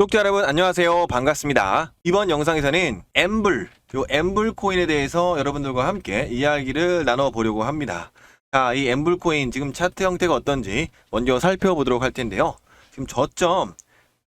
구독자 여러분 안녕하세요. 반갑습니다. 이번 영상에서는 엠블 요 엠블 코인에 대해서 여러분들과 함께 이야기를 나눠보려고 합니다. 자 이 엠블 코인 지금 차트 형태가 어떤지 먼저 살펴보도록 할 텐데요. 지금 저점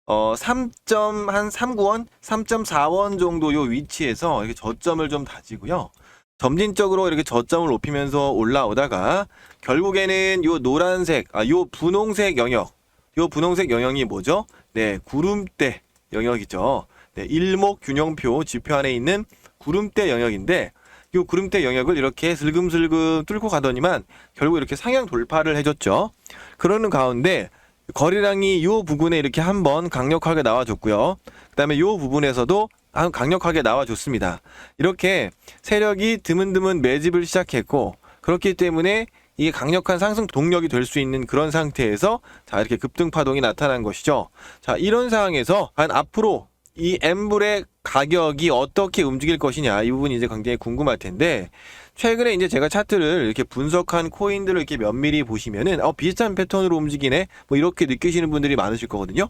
어 3.39원 3.4원 정도 요 위치에서 이렇게 저점을 좀 다지고요. 점진적으로 이렇게 저점을 높이면서 올라오다가 결국에는 요 노란색 아요 분홍색 영역 요 분홍색 영역이 뭐죠? 네, 구름대 영역이죠. 네, 일목 균형표 지표 안에 있는 구름대 영역인데 이 구름대 영역을 이렇게 슬금슬금 뚫고 가더니만 결국 이렇게 상향 돌파를 해줬죠. 그러는 가운데 거래량이 이 부분에 이렇게 한번 강력하게 나와줬고요. 그 다음에 이 부분에서도 한 강력하게 나와줬습니다. 이렇게 세력이 드문드문 매집을 시작했고 그렇기 때문에 이게 강력한 상승 동력이 될 수 있는 그런 상태에서 자 이렇게 급등 파동이 나타난 것이죠. 자 이런 상황에서 한 앞으로 이 엠블의 가격이 어떻게 움직일 것이냐 이 부분이 이제 굉장히 궁금할 텐데 최근에 이제 제가 차트를 이렇게 분석한 코인들을 이렇게 면밀히 보시면은 어 비슷한 패턴으로 움직이네 뭐 이렇게 느끼시는 분들이 많으실 거거든요.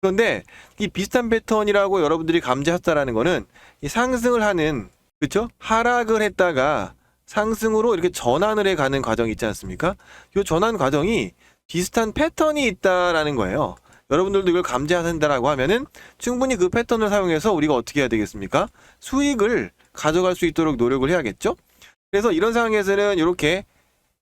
그런데 이 비슷한 패턴이라고 여러분들이 감지했다라는 거는 이 상승을 하는 그렇죠? 하락을 했다가 상승으로 이렇게 전환을 해 가는 과정이 있지 않습니까? 이 전환 과정이 비슷한 패턴이 있다라는 거예요. 여러분들도 이걸 감지하신다라고 하면은 충분히 그 패턴을 사용해서 우리가 어떻게 해야 되겠습니까? 수익을 가져갈 수 있도록 노력을 해야겠죠? 그래서 이런 상황에서는 이렇게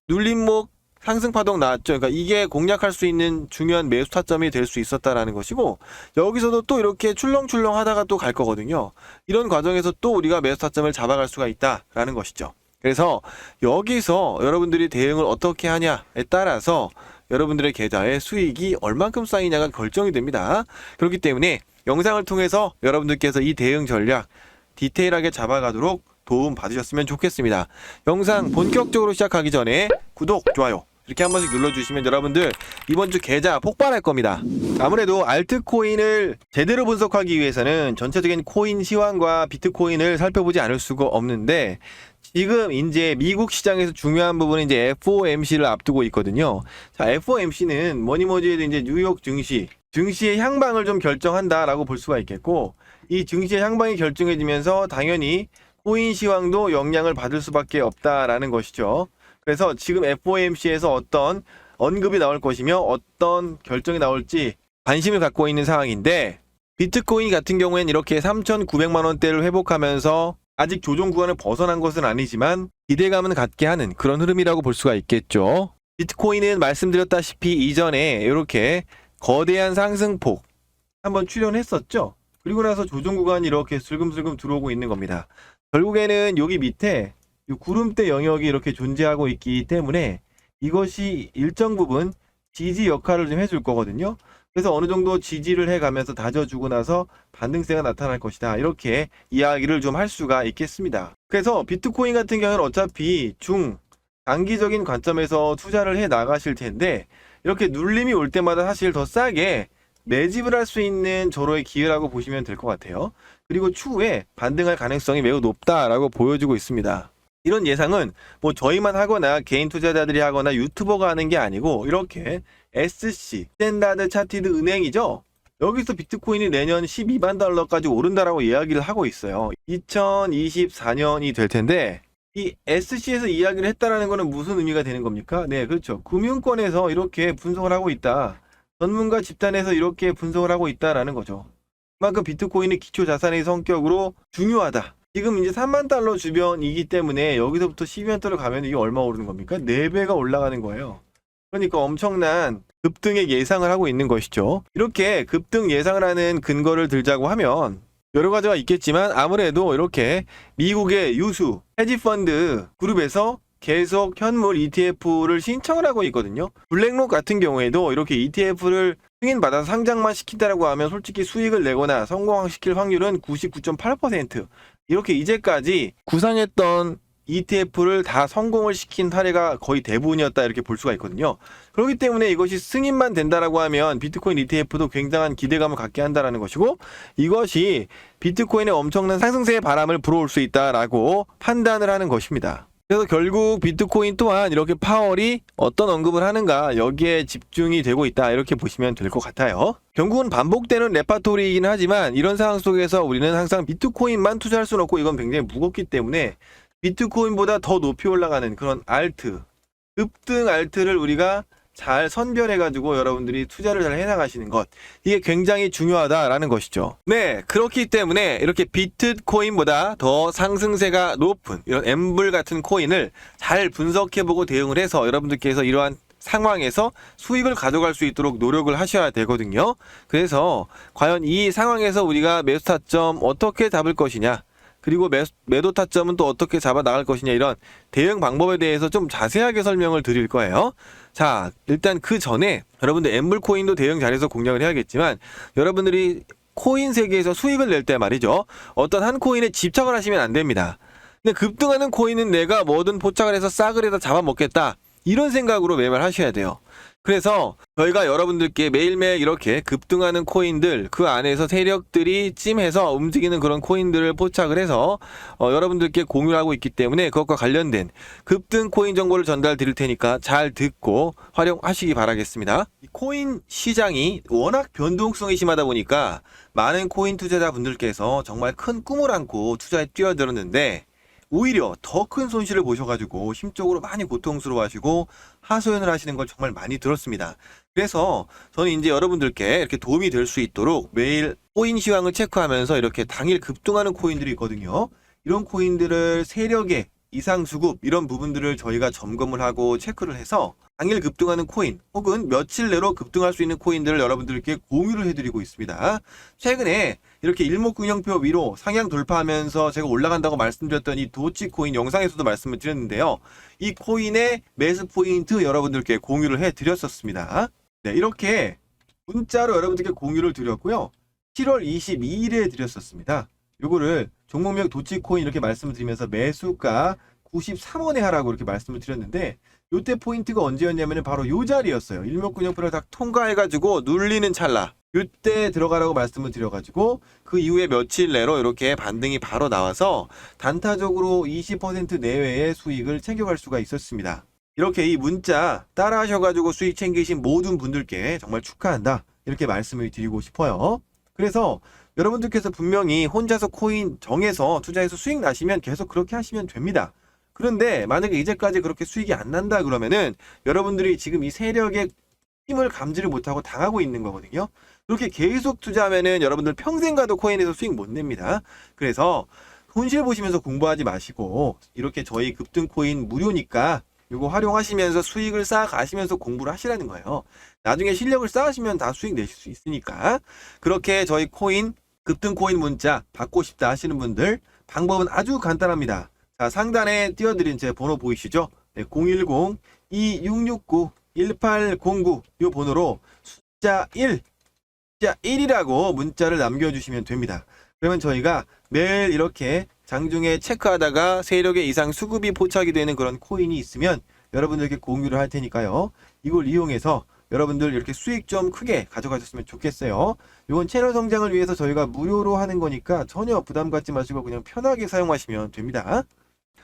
눌림목 상승 파동 나왔죠. 그러니까 이게 공략할 수 있는 중요한 매수 타점이 될 수 있었다라는 것이고 여기서도 또 이렇게 출렁출렁 하다가 또 갈 거거든요. 이런 과정에서 또 우리가 매수 타점을 잡아갈 수가 있다라는 것이죠. 그래서 여기서 여러분들이 대응을 어떻게 하냐에 따라서 여러분들의 계좌에 수익이 얼만큼 쌓이냐가 결정이 됩니다. 그렇기 때문에 영상을 통해서 여러분들께서 이 대응 전략 디테일하게 잡아가도록 도움 받으셨으면 좋겠습니다. 영상 본격적으로 시작하기 전에 구독, 좋아요 이렇게 한 번씩 눌러주시면 여러분들 이번 주 계좌 폭발할 겁니다. 아무래도 알트코인을 제대로 분석하기 위해서는 전체적인 코인 시황과 비트코인을 살펴보지 않을 수가 없는데 지금 이제 미국 시장에서 중요한 부분은 이제 FOMC를 앞두고 있거든요. 자, FOMC는 뭐니 뭐니 해도 이제 뉴욕 증시, 증시의 향방을 좀 결정한다라고 볼 수가 있겠고, 이 증시의 향방이 결정해지면서 당연히 코인 시황도 영향을 받을 수밖에 없다라는 것이죠. 그래서 지금 FOMC에서 어떤 언급이 나올 것이며 어떤 결정이 나올지 관심을 갖고 있는 상황인데, 비트코인 같은 경우에는 이렇게 3,900만 원대를 회복하면서 아직 조정 구간을 벗어난 것은 아니지만 기대감은 갖게 하는 그런 흐름이라고 볼 수가 있겠죠. 비트코인은 말씀드렸다시피 이전에 이렇게 거대한 상승폭 한번 출현했었죠. 그리고 나서 조정 구간이 이렇게 슬금슬금 들어오고 있는 겁니다. 결국에는 여기 밑에 이 구름대 영역이 이렇게 존재하고 있기 때문에 이것이 일정 부분 지지 역할을 좀 해줄 거거든요. 그래서 어느 정도 지지를 해가면서 다져주고 나서 반등세가 나타날 것이다. 이렇게 이야기를 좀 할 수가 있겠습니다. 그래서 비트코인 같은 경우는 어차피 중, 단기적인 관점에서 투자를 해 나가실 텐데 이렇게 눌림이 올 때마다 사실 더 싸게 매집을 할 수 있는 저로의 기회라고 보시면 될 것 같아요. 그리고 추후에 반등할 가능성이 매우 높다라고 보여주고 있습니다. 이런 예상은 뭐 저희만 하거나 개인 투자자들이 하거나 유튜버가 하는 게 아니고 이렇게 SC 스탠다드 차티드 은행이죠. 여기서 비트코인이 내년 12만 달러까지 오른다라고 이야기를 하고 있어요. 2024년이 될 텐데 이 SC에서 이야기를 했다라는 거는 무슨 의미가 되는 겁니까? 네, 그렇죠. 금융권에서 이렇게 분석을 하고 있다. 전문가 집단에서 이렇게 분석을 하고 있다라는 거죠. 그만큼 비트코인이 기초 자산의 성격으로 중요하다. 지금 이제 3만 달러 주변이기 때문에 여기서부터 12만 달러 가면 이게 얼마 오르는 겁니까? 4배가 올라가는 거예요. 그러니까 엄청난 급등의 예상을 하고 있는 것이죠. 이렇게 급등 예상을 하는 근거를 들자고 하면 여러 가지가 있겠지만 아무래도 이렇게 미국의 유수 헤지펀드 그룹에서 계속 현물 ETF를 신청을 하고 있거든요. 블랙록 같은 경우에도 이렇게 ETF를 승인받아서 상장만 시킨다라고 하면 솔직히 수익을 내거나 성공시킬 확률은 99.8% 이렇게 이제까지 구상했던 ETF를 다 성공을 시킨 사례가 거의 대부분이었다 이렇게 볼 수가 있거든요. 그렇기 때문에 이것이 승인만 된다라고 하면 비트코인 ETF도 굉장한 기대감을 갖게 한다라는 것이고 이것이 비트코인의 엄청난 상승세의 바람을 불어올 수 있다라고 판단을 하는 것입니다. 그래서 결국 비트코인 또한 이렇게 파월이 어떤 언급을 하는가 여기에 집중이 되고 있다 이렇게 보시면 될 것 같아요. 결국은 반복되는 레파토리이긴 하지만 이런 상황 속에서 우리는 항상 비트코인만 투자할 수는 없고 이건 굉장히 무겁기 때문에 비트코인보다 더 높이 올라가는 그런 알트, 급등 알트를 우리가 잘 선별해가지고 여러분들이 투자를 잘 해나가시는 것 이게 굉장히 중요하다라는 것이죠. 네, 그렇기 때문에 이렇게 비트코인보다 더 상승세가 높은 이런 엠블 같은 코인을 잘 분석해보고 대응을 해서 여러분들께서 이러한 상황에서 수익을 가져갈 수 있도록 노력을 하셔야 되거든요. 그래서 과연 이 상황에서 우리가 매수 타점 어떻게 잡을 것이냐 그리고 매, 매도 타점은 또 어떻게 잡아 나갈 것이냐 이런 대응 방법에 대해서 좀 자세하게 설명을 드릴 거예요. 자, 일단 그 전에 여러분들 엠블 코인도 대응 잘해서 공략을 해야겠지만 여러분들이 코인 세계에서 수익을 낼 때 말이죠. 어떤 한 코인에 집착을 하시면 안 됩니다. 근데 급등하는 코인은 내가 뭐든 포착을 해서 해서 잡아먹겠다. 이런 생각으로 매매를 하셔야 돼요. 그래서 저희가 여러분들께 매일매일 이렇게 급등하는 코인들 그 안에서 세력들이 찜해서 움직이는 그런 코인들을 포착을 해서 어, 여러분들께 공유를 하고 있기 때문에 그것과 관련된 급등 코인 정보를 전달 드릴 테니까 잘 듣고 활용하시기 바라겠습니다. 이 코인 시장이 워낙 변동성이 심하다 보니까 많은 코인 투자자분들께서 정말 큰 꿈을 안고 투자에 뛰어들었는데 오히려 더 큰 손실을 보셔가지고 심적으로 많이 고통스러워하시고 하소연을 하시는 걸 정말 많이 들었습니다. 그래서 저는 이제 여러분들께 이렇게 도움이 될 수 있도록 매일 코인 시황을 체크하면서 이렇게 당일 급등하는 코인들이 있거든요. 이런 코인들을 세력의 이상 수급 이런 부분들을 저희가 점검을 하고 체크를 해서 당일 급등하는 코인 혹은 며칠 내로 급등할 수 있는 코인들을 여러분들께 공유를 해드리고 있습니다. 최근에 이렇게 일목균형표 위로 상향 돌파하면서 제가 올라간다고 말씀드렸던 이 도치 코인 영상에서도 말씀을 드렸는데요. 이 코인의 매수 포인트 여러분들께 공유를 해드렸었습니다. 네, 이렇게 문자로 여러분들께 공유를 드렸고요. 7월 22일에 드렸었습니다. 요거를 종목명 도치코인 이렇게 말씀을 드리면서 매수가 93원에 하라고 이렇게 말씀을 드렸는데 요때 포인트가 언제였냐면은 바로 요 자리였어요. 일목균형표를 딱 통과해가지고 눌리는 찰나. 요때 들어가라고 말씀을 드려가지고 그 이후에 며칠 내로 이렇게 반등이 바로 나와서 단타적으로 20% 내외의 수익을 챙겨갈 수가 있었습니다. 이렇게 이 문자 따라 하셔가지고 수익 챙기신 모든 분들께 정말 축하한다. 이렇게 말씀을 드리고 싶어요. 그래서 여러분들께서 분명히 혼자서 코인 정해서 투자해서 수익 나시면 계속 그렇게 하시면 됩니다. 그런데 만약에 이제까지 그렇게 수익이 안 난다 그러면은 여러분들이 지금 이 세력의 힘을 감지를 못하고 당하고 있는 거거든요. 그렇게 계속 투자하면은 여러분들 평생 가도 코인에서 수익 못 냅니다. 그래서 손실 보시면서 공부하지 마시고 이렇게 저희 급등 코인 무료니까 이거 활용하시면서 수익을 쌓아 가시면서 공부를 하시라는 거예요. 나중에 실력을 쌓으시면 다 수익 내실 수 있으니까 그렇게 저희 코인 급등 코인 문자 받고 싶다 하시는 분들 방법은 아주 간단합니다. 자, 상단에 띄워드린 제 번호 보이시죠? 네, 010-2669-1809 이 번호로 숫자 1, 숫자 1이라고 문자를 남겨주시면 됩니다. 그러면 저희가 매일 이렇게 장중에 체크하다가 세력의 이상 수급이 포착이 되는 그런 코인이 있으면 여러분들께 공유를 할 테니까요. 이걸 이용해서 여러분들 이렇게 수익 좀 크게 가져가셨으면 좋겠어요. 이건 채널 성장을 위해서 저희가 무료로 하는 거니까 전혀 부담 갖지 마시고 그냥 편하게 사용하시면 됩니다.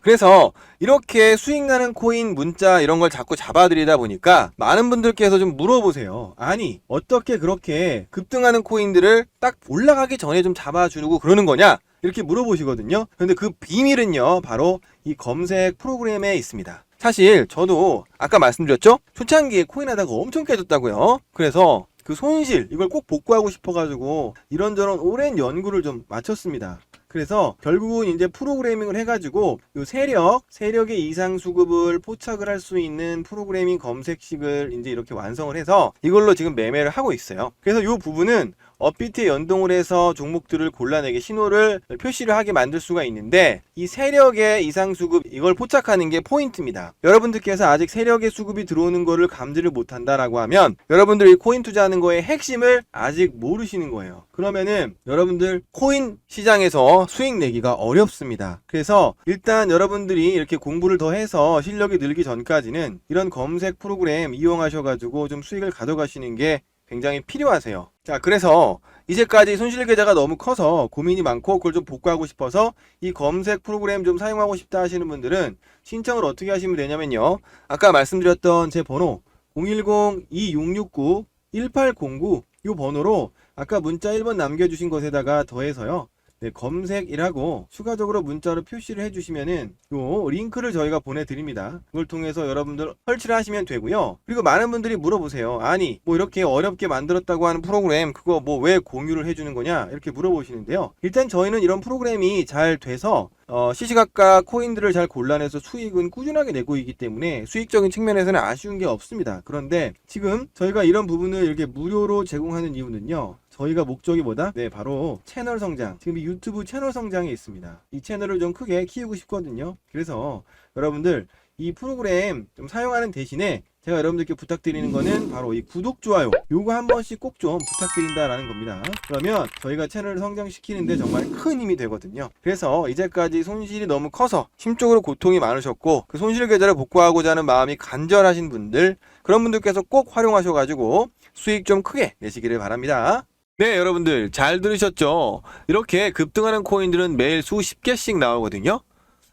그래서 이렇게 수익 나는 코인 문자 이런 걸 자꾸 잡아드리다 보니까 많은 분들께서 좀 물어보세요. 아니 어떻게 그렇게 급등하는 코인들을 딱 올라가기 전에 좀 잡아주고 그러는 거냐? 이렇게 물어보시거든요. 근데 그 비밀은요 바로 이 검색 프로그램에 있습니다. 사실 저도 아까 말씀드렸죠? 초창기에 코인 하다가 엄청 깨졌다고요. 그래서 그 손실 이걸 꼭 복구하고 싶어가지고 이런저런 오랜 연구를 좀 마쳤습니다. 그래서 결국은 이제 프로그래밍을 해가지고 요 세력, 세력의 이상 수급을 포착을 할 수 있는 프로그래밍 검색식을 이제 이렇게 완성을 해서 이걸로 지금 매매를 하고 있어요. 그래서 요 부분은 업비트에 연동을 해서 종목들을 골라내게 신호를 표시를 하게 만들 수가 있는데 이 세력의 이상 수급 이걸 포착하는 게 포인트입니다. 여러분들께서 아직 세력의 수급이 들어오는 거를 감지를 못한다라고 하면 여러분들이 코인 투자하는 거의 핵심을 아직 모르시는 거예요. 그러면은 여러분들 코인 시장에서 수익 내기가 어렵습니다. 그래서 일단 여러분들이 이렇게 공부를 더 해서 실력이 늘기 전까지는 이런 검색 프로그램 이용하셔가지고 좀 수익을 가져가시는 게 굉장히 필요하세요. 자, 그래서 이제까지 손실 계좌가 너무 커서 고민이 많고 그걸 좀 복구하고 싶어서 이 검색 프로그램 좀 사용하고 싶다 하시는 분들은 신청을 어떻게 하시면 되냐면요. 아까 말씀드렸던 제 번호 010-2669-1809 이 번호로 아까 문자 1번 남겨주신 것에다가 더해서요. 네, 검색이라고 추가적으로 문자로 표시를 해주시면은 요 링크를 저희가 보내드립니다. 그걸 통해서 여러분들 설치를 하시면 되고요. 그리고 많은 분들이 물어보세요. 아니 뭐 이렇게 어렵게 만들었다고 하는 프로그램 그거 뭐 왜 공유를 해주는 거냐 이렇게 물어보시는데요. 일단 저희는 이런 프로그램이 잘 돼서 어, 시시각각 코인들을 잘 골라내서 수익은 꾸준하게 내고 있기 때문에 수익적인 측면에서는 아쉬운 게 없습니다. 그런데 지금 저희가 이런 부분을 이렇게 무료로 제공하는 이유는요. 저희가 목적이 뭐다? 네, 바로 채널 성장. 지금 이 유튜브 채널 성장에 있습니다. 이 채널을 좀 크게 키우고 싶거든요. 그래서 여러분들 이 프로그램 좀 사용하는 대신에 제가 여러분들께 부탁드리는 거는 바로 이 구독, 좋아요. 요거 한 번씩 꼭 좀 부탁드린다라는 겁니다. 그러면 저희가 채널을 성장시키는데 정말 큰 힘이 되거든요. 그래서 이제까지 손실이 너무 커서 심적으로 고통이 많으셨고 그 손실 계좌를 복구하고자 하는 마음이 간절하신 분들 그런 분들께서 꼭 활용하셔가지고 수익 좀 크게 내시기를 바랍니다. 네, 여러분들 잘 들으셨죠? 이렇게 급등하는 코인들은 매일 수십 개씩 나오거든요.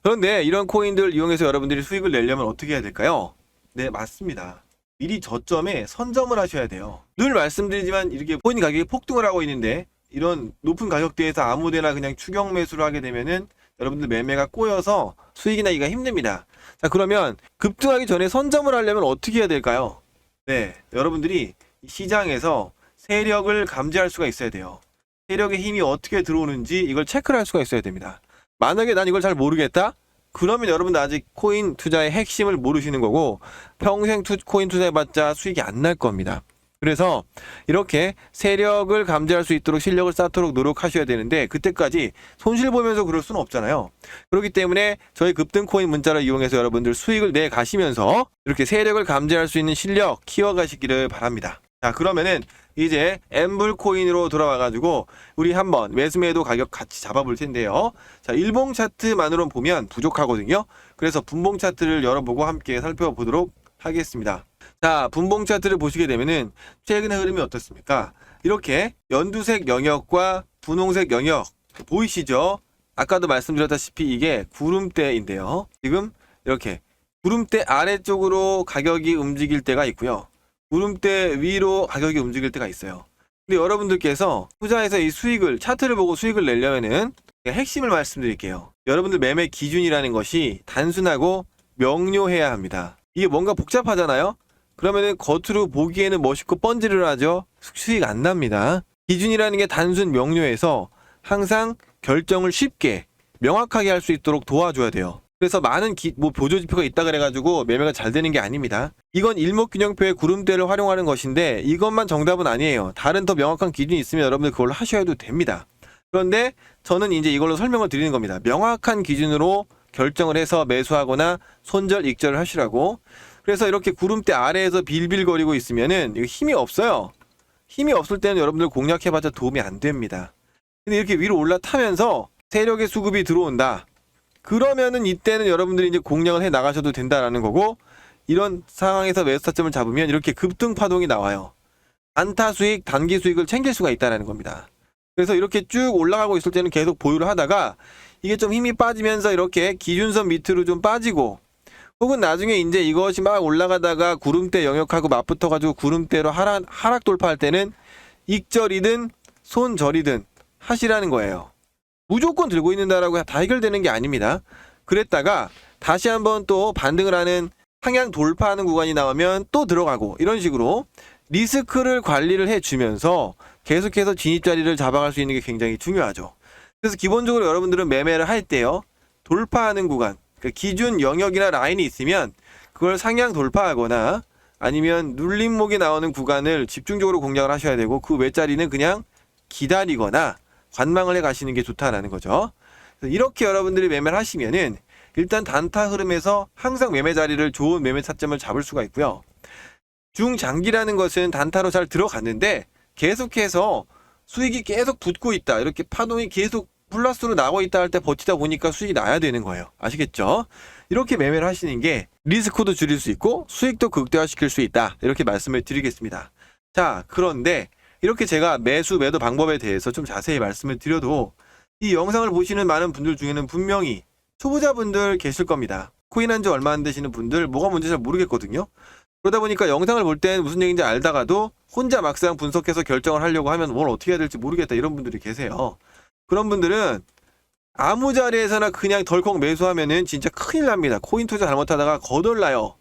그런데 이런 코인들을 이용해서 여러분들이 수익을 내려면 어떻게 해야 될까요? 네, 맞습니다. 미리 저점에 선점을 하셔야 돼요. 늘 말씀드리지만 이렇게 코인 가격이 폭등을 하고 있는데 이런 높은 가격대에서 아무데나 그냥 추격 매수를 하게 되면은 여러분들 매매가 꼬여서 수익이 나기가 힘듭니다. 자, 그러면 급등하기 전에 선점을 하려면 어떻게 해야 될까요? 네, 여러분들이 이 시장에서 세력을 감지할 수가 있어야 돼요. 세력의 힘이 어떻게 들어오는지 이걸 체크를 할 수가 있어야 됩니다. 만약에 난 이걸 잘 모르겠다? 그러면 여러분 아직 코인 투자의 핵심을 모르시는 거고 평생 투, 코인 투자해봤자 수익이 안 날 겁니다. 그래서 이렇게 세력을 감지할 수 있도록 실력을 쌓도록 노력하셔야 되는데 그때까지 손실 보면서 그럴 수는 없잖아요. 그렇기 때문에 저희 급등 코인 문자를 이용해서 여러분들 수익을 내 가시면서 이렇게 세력을 감지할 수 있는 실력 키워 가시기를 바랍니다. 자 그러면은 이제 엠블 코인으로 돌아와 가지고 우리 한번 매수 매도 가격 같이 잡아볼 텐데요. 자 일봉 차트만으로 보면 부족하거든요. 그래서 분봉 차트를 열어보고 함께 살펴보도록 하겠습니다. 자, 분봉 차트를 보시게 되면은 최근의 흐름이 어떻습니까? 이렇게 연두색 영역과 분홍색 영역 보이시죠? 아까도 말씀드렸다시피 이게 구름대인데요. 지금 이렇게 구름대 아래쪽으로 가격이 움직일 때가 있고요. 구름대 위로 가격이 움직일 때가 있어요. 근데 여러분들께서 투자해서 이 수익을 차트를 보고 수익을 내려면은 핵심을 말씀드릴게요. 여러분들 매매 기준이라는 것이 단순하고 명료해야 합니다. 이게 뭔가 복잡하잖아요. 그러면은 겉으로 보기에는 멋있고 번지를 하죠. 수익 안 납니다. 기준이라는 게 단순 명료해서 항상 결정을 쉽게 명확하게 할 수 있도록 도와줘야 돼요. 그래서 많은 기, 뭐 보조지표가 있다 그래가지고 매매가 잘 되는 게 아닙니다. 이건 일목균형표의 구름대를 활용하는 것인데 이것만 정답은 아니에요. 다른 더 명확한 기준이 있으면 여러분들 그걸로 하셔도 됩니다. 그런데 저는 이제 이걸로 설명을 드리는 겁니다. 명확한 기준으로 결정을 해서 매수하거나 손절 익절을 하시라고. 그래서 이렇게 구름대 아래에서 빌빌거리고 있으면은 힘이 없어요. 힘이 없을 때는 여러분들 공략해봤자 도움이 안 됩니다. 근데 이렇게 위로 올라타면서 세력의 수급이 들어온다. 그러면은 이때는 여러분들이 이제 공략을 해 나가셔도 된다라는 거고 이런 상황에서 매수 타점을 잡으면 이렇게 급등 파동이 나와요. 안타 수익, 단기 수익을 챙길 수가 있다라는 겁니다. 그래서 이렇게 쭉 올라가고 있을 때는 계속 보유를 하다가 이게 좀 힘이 빠지면서 이렇게 기준선 밑으로 좀 빠지고 혹은 나중에 이제 이것이 막 올라가다가 구름대 영역하고 맞붙어 가지고 구름대로 하락, 하락 돌파할 때는 익절이든 손절이든 하시라는 거예요. 무조건 들고 있는다라고 다 해결되는 게 아닙니다. 그랬다가 다시 한번 또 반등을 하는 상향 돌파하는 구간이 나오면 또 들어가고 이런 식으로 리스크를 관리를 해주면서 계속해서 진입 자리를 잡아갈 수 있는 게 굉장히 중요하죠. 그래서 기본적으로 여러분들은 매매를 할 때요 돌파하는 구간 그 기준 영역이나 라인이 있으면 그걸 상향 돌파하거나 아니면 눌림목이 나오는 구간을 집중적으로 공략을 하셔야 되고 그 외자리는 그냥 기다리거나 관망을 해 가시는 게 좋다라는 거죠. 이렇게 여러분들이 매매를 하시면은 일단 단타 흐름에서 항상 매매 자리를 좋은 매매 타점을 잡을 수가 있고요. 중장기라는 것은 단타로 잘 들어갔는데 계속해서 수익이 계속 붙고 있다. 이렇게 파동이 계속 플러스로 나고 있다 할 때 버티다 보니까 수익이 나야 되는 거예요. 아시겠죠? 이렇게 매매를 하시는 게 리스크도 줄일 수 있고 수익도 극대화시킬 수 있다. 이렇게 말씀을 드리겠습니다. 자, 그런데 이렇게 제가 매수 매도 방법에 대해서 좀 자세히 말씀을 드려도 이 영상을 보시는 많은 분들 중에는 분명히 초보자분들 계실 겁니다. 코인 한 지 얼마 안 되시는 분들 뭐가 뭔지 잘 모르겠거든요. 그러다 보니까 영상을 볼 땐 무슨 얘기인지 알다가도 혼자 막상 분석해서 결정을 하려고 하면 뭘 어떻게 해야 될지 모르겠다 이런 분들이 계세요. 그런 분들은 아무 자리에서나 그냥 덜컥 매수하면은 진짜 큰일 납니다. 코인 투자 잘못하다가 거덜나요.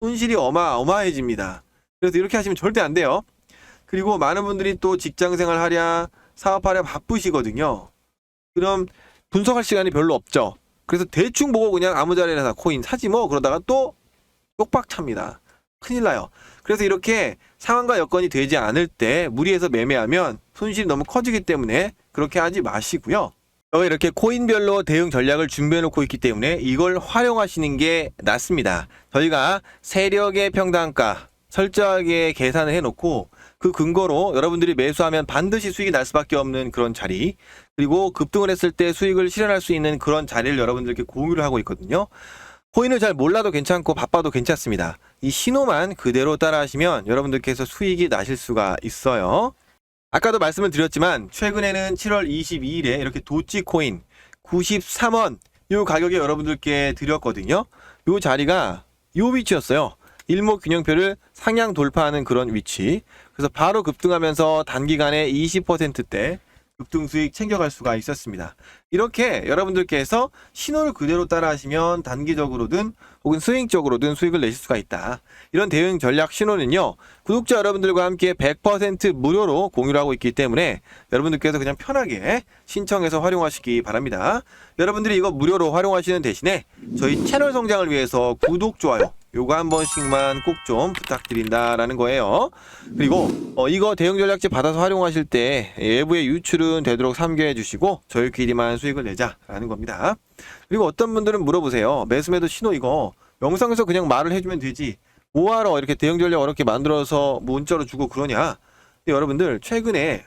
손실이 어마어마해집니다. 그래서 이렇게 하시면 절대 안 돼요. 그리고 많은 분들이 또 직장 생활 하랴, 사업하랴 바쁘시거든요. 그럼 분석할 시간이 별로 없죠. 그래서 대충 보고 그냥 아무 자리에나 코인 사지 뭐 그러다가 또 똑박 찹니다. 큰일 나요. 그래서 이렇게 상황과 여건이 되지 않을 때 무리해서 매매하면 손실이 너무 커지기 때문에 그렇게 하지 마시고요. 이렇게 코인별로 대응 전략을 준비해 놓고 있기 때문에 이걸 활용하시는 게 낫습니다. 저희가 세력의 평단가 철저하게 계산을 해 놓고 그 근거로 여러분들이 매수하면 반드시 수익이 날 수밖에 없는 그런 자리 그리고 급등을 했을 때 수익을 실현할 수 있는 그런 자리를 여러분들께 공유를 하고 있거든요. 코인을 잘 몰라도 괜찮고 바빠도 괜찮습니다. 이 신호만 그대로 따라하시면 여러분들께서 수익이 나실 수가 있어요. 아까도 말씀을 드렸지만 최근에는 7월 22일에 이렇게 도치 코인 93원 요 가격에 여러분들께 드렸거든요. 요 자리가 요 위치였어요. 일목균형표를 상향 돌파하는 그런 위치. 그래서 바로 급등하면서 단기간에 20%대 급등 수익 챙겨갈 수가 있었습니다. 이렇게 여러분들께서 신호를 그대로 따라 하시면 단기적으로든 혹은 스윙적으로든 수익을 내실 수가 있다. 이런 대응 전략 신호는요, 구독자 여러분들과 함께 100% 무료로 공유를 하고 있기 때문에 여러분들께서 그냥 편하게 신청해서 활용하시기 바랍니다. 여러분들이 이거 무료로 활용하시는 대신에 저희 채널 성장을 위해서 구독, 좋아요, 요거 한 번씩만 꼭 좀 부탁드린다라는 거예요. 그리고 어, 이거 대응 전략지 받아서 활용하실 때 외부의 유출은 되도록 삼겨해 주시고 저희끼리만 수익을 내자라는 겁니다. 그리고 어떤 분들은 물어보세요. 매수매도 신호 이거 영상에서 그냥 말을 해주면 되지. 뭐하러 이렇게 대응 전략 어렵게 만들어서 문자로 주고 그러냐. 근데 여러분들 최근에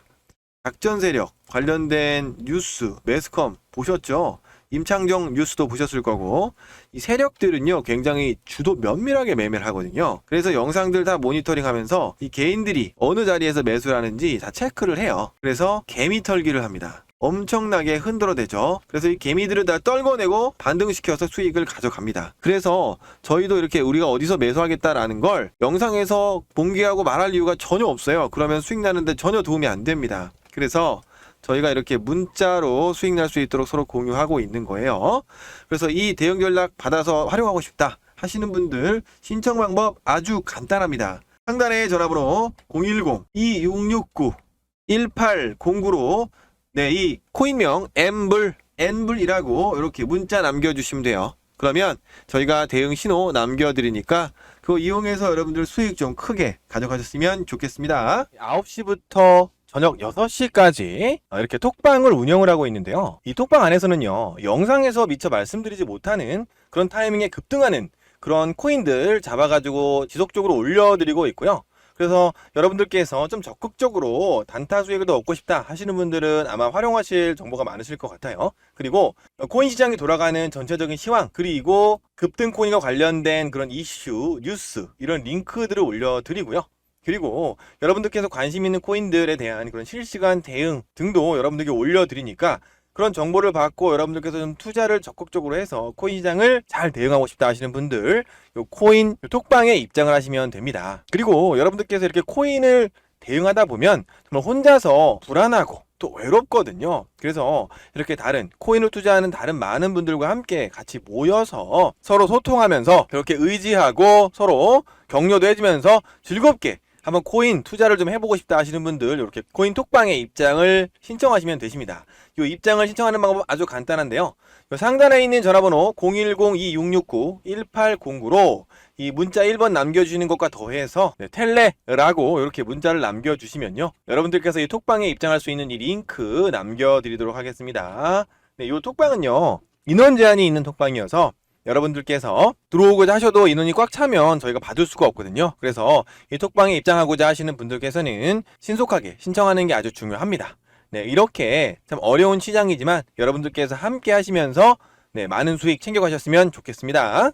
작전 세력 관련된 뉴스 매스컴 보셨죠? 임창정 뉴스도 보셨을 거고 이 세력들은요 굉장히 주도 면밀하게 매매를 하거든요. 그래서 영상들 다 모니터링 하면서 이 개인들이 어느 자리에서 매수를 하는지 다 체크를 해요. 그래서 개미 털기를 합니다. 엄청나게 흔들어대죠. 그래서 이 개미들을 다 떨궈내고 반등시켜서 수익을 가져갑니다. 그래서 저희도 이렇게 우리가 어디서 매수하겠다라는 걸 영상에서 공개하고 말할 이유가 전혀 없어요. 그러면 수익 나는데 전혀 도움이 안 됩니다. 그래서 저희가 이렇게 문자로 수익 날 수 있도록 서로 공유하고 있는 거예요. 그래서 이 대응 전략 받아서 활용하고 싶다 하시는 분들 신청 방법 아주 간단합니다. 상단에 전화번호 010-2669-1809로 네, 이 코인명 엠블, 엠블이라고 이렇게 문자 남겨주시면 돼요. 그러면 저희가 대응 신호 남겨드리니까 그거 이용해서 여러분들 수익 좀 크게 가져가셨으면 좋겠습니다. 9시부터 저녁 6시까지 이렇게 톡방을 운영을 하고 있는데요. 이 톡방 안에서는요, 영상에서 미처 말씀드리지 못하는 그런 타이밍에 급등하는 그런 코인들 잡아가지고 지속적으로 올려드리고 있고요. 그래서 여러분들께서 좀 적극적으로 단타 수익을 더 얻고 싶다 하시는 분들은 아마 활용하실 정보가 많으실 것 같아요. 그리고 코인 시장이 돌아가는 전체적인 시황, 그리고 급등 코인과 관련된 그런 이슈, 뉴스, 이런 링크들을 올려드리고요. 그리고 여러분들께서 관심 있는 코인들에 대한 그런 실시간 대응 등도 여러분들께 올려드리니까 그런 정보를 받고 여러분들께서 좀 투자를 적극적으로 해서 코인 시장을 잘 대응하고 싶다 하시는 분들 요 코인 요 톡방에 입장을 하시면 됩니다. 그리고 여러분들께서 이렇게 코인을 대응하다 보면 정말 혼자서 불안하고 또 외롭거든요. 그래서 이렇게 다른 코인을 투자하는 다른 많은 분들과 함께 같이 모여서 서로 소통하면서 그렇게 의지하고 서로 격려도 해주면서 즐겁게 한번 코인 투자를 좀 해보고 싶다 하시는 분들 이렇게 코인 톡방에 입장을 신청하시면 되십니다. 이 입장을 신청하는 방법은 아주 간단한데요. 요 상단에 있는 전화번호 010-2669-1809로 이 문자 1번 남겨주시는 것과 더해서 네, 텔레라고 이렇게 문자를 남겨주시면요. 여러분들께서 이 톡방에 입장할 수 있는 이 링크 남겨드리도록 하겠습니다. 네, 이 톡방은요. 인원 제한이 있는 톡방이어서 여러분들께서 들어오고자 하셔도 인원이 꽉 차면 저희가 받을 수가 없거든요. 그래서 이 톡방에 입장하고자 하시는 분들께서는 신속하게 신청하는 게 아주 중요합니다. 네, 이렇게 참 어려운 시장이지만 여러분들께서 함께 하시면서 네, 많은 수익 챙겨가셨으면 좋겠습니다.